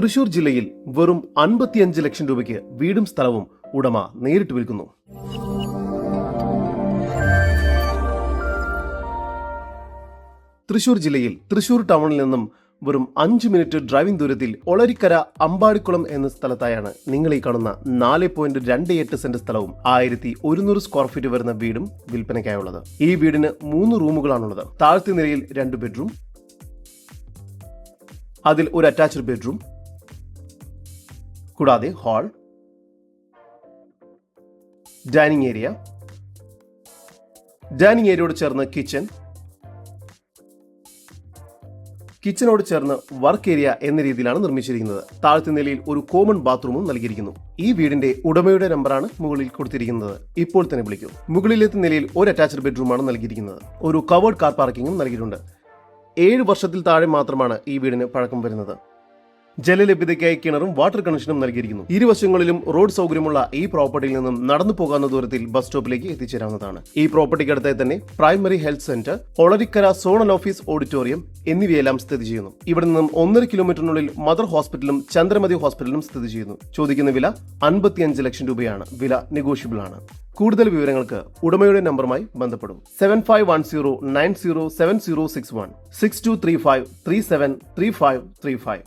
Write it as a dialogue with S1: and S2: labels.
S1: തൃശൂർ ജില്ലയിൽ വെറും അൻപത്തിയഞ്ച് ലക്ഷം രൂപയ്ക്ക് വീടും സ്ഥലവും ഉടമ നേരിട്ട് വിൽക്കുന്നു. തൃശൂർ ജില്ലയിൽ തൃശൂർ ടൗണിൽ നിന്നും വെറും അഞ്ച് മിനിറ്റ് ഡ്രൈവിംഗ് ദൂരത്തിൽ ഒളരിക്കര അമ്പാടിക്കുളം എന്ന സ്ഥലത്തായാണ് നിങ്ങൾ ഈ കാണുന്ന നാല് പോയിന്റ് രണ്ട് എട്ട് സെന്റ് സ്ഥലവും ആയിരത്തി ഒരുന്നൂറ് സ്ക്വയർ ഫീറ്റ് വരുന്ന വീടും വിൽപ്പനയ്ക്കായുള്ളത്. ഈ വീടിന് മൂന്ന് റൂമുകളാണുള്ളത്. താഴത്തെ നിലയിൽ രണ്ട് ബെഡ്റൂം അതിൽ ഒരു അറ്റാച്ച്ഡ് ബെഡ്റൂം കൂടാതെ ഹാൾ ഡൈനിങ് ഏരിയ ഡൈനിങ് ഏരിയയോട് ചേർന്ന് കിച്ചൺ കിച്ചനോട് ചേർന്ന് വർക്ക് ഏരിയ എന്ന രീതിയിലാണ് നിർമ്മിച്ചിരിക്കുന്നത്. താഴത്തെ നിലയിൽ ഒരു കോമൺ ബാത്റൂമും നൽകിയിരിക്കുന്നു. ഈ വീടിന്റെ ഉടമയുടെ നമ്പറാണ് മുകളിൽ കൊടുത്തിരിക്കുന്നത്. ഇപ്പോൾ തന്നെ വിളിക്കും. മുകളിലത്തെ നിലയിൽ ഒരു അറ്റാച്ച്ഡ് ബെഡ്റൂമാണ് നൽകിയിരിക്കുന്നത്. ഒരു കവേർഡ് കാർ പാർക്കിംഗും നൽകിയിട്ടുണ്ട്. ഏഴ് വർഷത്തിൽ താഴെ മാത്രമാണ് ഈ വീടിന് പഴക്കം വരുന്നത്. ജലലഭ്യതയ്ക്കായി കിണറും വാട്ടർ കണക്ഷനും നൽകിയിരിക്കുന്നു. ഇരുവശങ്ങളിലും റോഡ് സൗകര്യമുള്ള ഈ പ്രോപ്പർട്ടിയിൽ നിന്നും നടന്നു പോകാവുന്ന ദൂരത്തിൽ ബസ് സ്റ്റോപ്പിലേക്ക് എത്തിച്ചേരാവുന്നതാണ്. ഈ പ്രോപ്പർട്ടിക്കടുത്തായി തന്നെ primary health centre Olarikkara zonal office auditorium എന്നിവയെല്ലാം സ്ഥിതി ചെയ്യുന്നു. ഇവിടെ നിന്നും ഒന്നര കിലോമീറ്ററിനുള്ളിൽ മദർ ഹോസ്പിറ്റലും ചന്ദ്രമതി ഹോസ്പിറ്റലും സ്ഥിതി ചെയ്യുന്നു. ചോദിക്കുന്ന വില അൻപത്തിയഞ്ച് ലക്ഷം രൂപയാണ്. വില നെഗോഷ്യബിൾ ആണ്. കൂടുതൽ വിവരങ്ങൾക്ക് ഉടമയുടെ നമ്പറുമായി ബന്ധപ്പെടും. Seven five one zero nine zero seven zero six one six two three five three seven three five three five